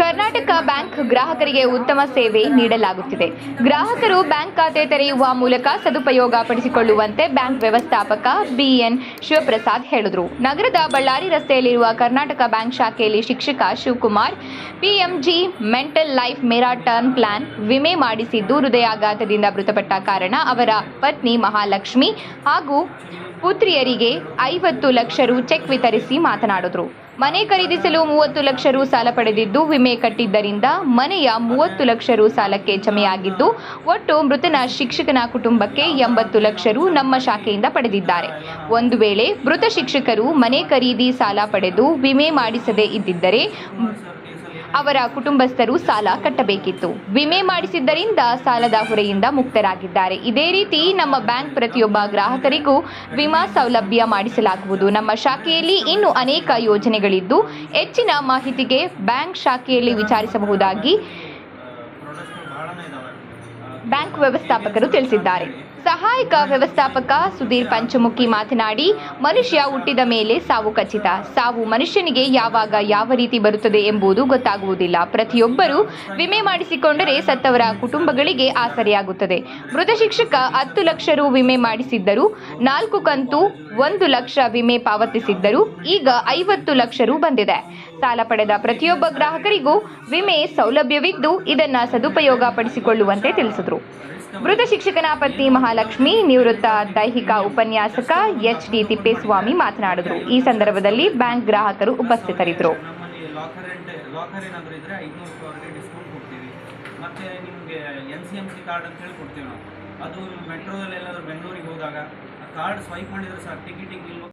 Karnataka bank ಗ್ರಾಹಕರಿಗೆ ಉತ್ತಮ ಸೇವೆ ನೀಡಲಾಗುತ್ತಿದೆ. ಗ್ರಾಹಕರು ಬ್ಯಾಂಕ್ ಖಾತೆ ತೆರೆಯುವ ಮೂಲಕ ಸದುಪಯೋಗ ಪಡಿಸಿಕೊಳ್ಳುವಂತೆ ಬ್ಯಾಂಕ್ ವ್ಯವಸ್ಥಾಪಕ ಬಿಎನ್ ಶಿವಪ್ರಸಾದ್ ಹೇಳಿದರು. ನಗರದ ಬಳ್ಳಾರಿ ರಸ್ತೆಯಲ್ಲಿರುವ ಕರ್ನಾಟಕ ಬ್ಯಾಂಕ್ ಶಾಖೆಯಲ್ಲಿ ಶಿಕ್ಷಕ ಶಿವಕುಮಾರ್, ಪಿಎಂಜಿ ಮೆಂಟಲ್ ಲೈಫ್ ಮೆರಾಟನ್ ಪ್ಲಾನ್ ವಿಮೆ ಮಾಡಿಸಿದ್ದು ಹೃದಯಾಘಾತದಿಂದ ಮೃತಪಟ್ಟ ಕಾರಣ ಅವರ ಪತ್ನಿ ಮಹಾಲಕ್ಷ್ಮಿ ಹಾಗೂ ಪುತ್ರಿಯರಿಗೆ ಐವತ್ತು ಲಕ್ಷ ರು ಚೆಕ್ ವಿತರಿಸಿ ಮಾತನಾಡಿದ್ರು. ಮನೆ ಖರೀದಿಸಲು ಮೂವತ್ತು ಲಕ್ಷ ರು ಸಾಲ ಪಡೆದಿದ್ದು, ವಿಮೆ ಕಟ್ಟಿದ್ದರಿಂದ ಮನೆಯ ಮೂವತ್ತು ಲಕ್ಷ ರು ಸಾಲಕ್ಕೆ ಜಮೆಯಾಗಿದ್ದು ಒಟ್ಟು ಮೃತನ ಶಿಕ್ಷಕನ ಕುಟುಂಬಕ್ಕೆ ಎಂಬತ್ತು ಲಕ್ಷ ರು ನಮ್ಮ ಶಾಖೆಯಿಂದ ಪಡೆದಿದ್ದಾರೆ. ಒಂದು ವೇಳೆ ಮೃತ ಶಿಕ್ಷಕರು ಮನೆ ಖರೀದಿ ಸಾಲ ಪಡೆದು ವಿಮೆ ಮಾಡಿಸದೇ ಇದ್ದಿದ್ದರೆ ಅವರ ಕುಟುಂಬಸ್ಥರು ಸಾಲ ಕಟ್ಟಬೇಕಿತ್ತು. ವಿಮೆ ಮಾಡಿಸಿದ್ದರಿಂದ ಸಾಲದ ಹೊರೆಯಿಂದ ಮುಕ್ತರಾಗಿದ್ದಾರೆ. ಇದೇ ರೀತಿ ನಮ್ಮ ಬ್ಯಾಂಕ್ ಪ್ರತಿಯೊಬ್ಬ ಗ್ರಾಹಕರಿಗೂ ವಿಮಾ ಸೌಲಭ್ಯ ಮಾಡಿಸಲಾಗುವುದು. ನಮ್ಮ ಶಾಖೆಯಲ್ಲಿ ಇನ್ನೂ ಅನೇಕ ಯೋಜನೆಗಳಿದ್ದು, ಹೆಚ್ಚಿನ ಮಾಹಿತಿಗೆ ಬ್ಯಾಂಕ್ ಶಾಖೆಯಲ್ಲಿ ವಿಚಾರಿಸಬಹುದಾಗಿ ಬ್ಯಾಂಕ್ ವ್ಯವಸ್ಥಾಪಕರು ತಿಳಿಸಿದ್ದಾರೆ. ಸಹಾಯಕ ವ್ಯವಸ್ಥಾಪಕ ಸುಧೀರ್ ಪಂಚಮುಖಿ ಮಾತನಾಡಿ, ಮನುಷ್ಯ ಹುಟ್ಟಿದ ಮೇಲೆ ಸಾವು ಖಚಿತ. ಸಾವು ಮನುಷ್ಯನಿಗೆ ಯಾವಾಗ ಯಾವ ರೀತಿ ಬರುತ್ತದೆ ಎಂಬುದು ಗೊತ್ತಾಗುವುದಿಲ್ಲ. ಪ್ರತಿಯೊಬ್ಬರೂ ವಿಮೆ ಮಾಡಿಸಿಕೊಂಡರೆ ಸತ್ತವರ ಕುಟುಂಬಗಳಿಗೆ ಆಸರೆಯಾಗುತ್ತದೆ. ಮೃತ ಶಿಕ್ಷಕ ಹತ್ತು ಲಕ್ಷ ರು ವಿಮೆ ಮಾಡಿಸಿದ್ದರು. ನಾಲ್ಕು ಕಂತು ಒಂದು ಲಕ್ಷ ವಿಮೆ ಪಾವತಿಸಿದ್ದರು. ಈಗ ಐವತ್ತು ಲಕ್ಷ ರು ಬಂದಿದೆ. ಸಾಲ ಪಡೆದ ಪ್ರತಿಯೊಬ್ಬ ಗ್ರಾಹಕರಿಗೂ ವಿಮೆ ಸೌಲಭ್ಯವಿದ್ದು ಇದನ್ನ ಸದುಪಯೋಗ ಪಡಿಸಿಕೊಳ್ಳುವಂತೆ ತಿಳಿಸಿದರು. ಮೃತ ಶಿಕ್ಷಕನ ಪತ್ನಿ ಮಹಾಲಕ್ಷ್ಮಿ ನಿವೃತ್ತ ದೈಹಿಕ ಉಪನ್ಯಾಸಕ ಎಚ್ ಡಿ ತಿಪ್ಪೇಸ್ವಾಮಿ ಮಾತನಾಡಿದರು. ಈ ಸಂದರ್ಭದಲ್ಲಿ ಬ್ಯಾಂಕ್ ಗ್ರಾಹಕರು ಉಪಸ್ಥಿತರಿದ್ದರು. ಮತ್ತು ನಿಮಗೆ ಕಾರ್ಡ್ ಅಂತ ಹೇಳಿ ಕೊಡ್ತೀವಿ ನಾವು ಅದು ಮೆಟ್ರೋದಲ್ಲಿ ಎಲ್ಲಾದರೂ ಬೆಂಗಳೂರಿಗೆ ಹೋದಾಗ ಕಾರ್ಡ್ ಸ್ವೈಪ್ ಮಾಡಿದ್ರೆ ಸರ್ ಟಿಕೆಟಿಗೆ ನಿಲ್ಲು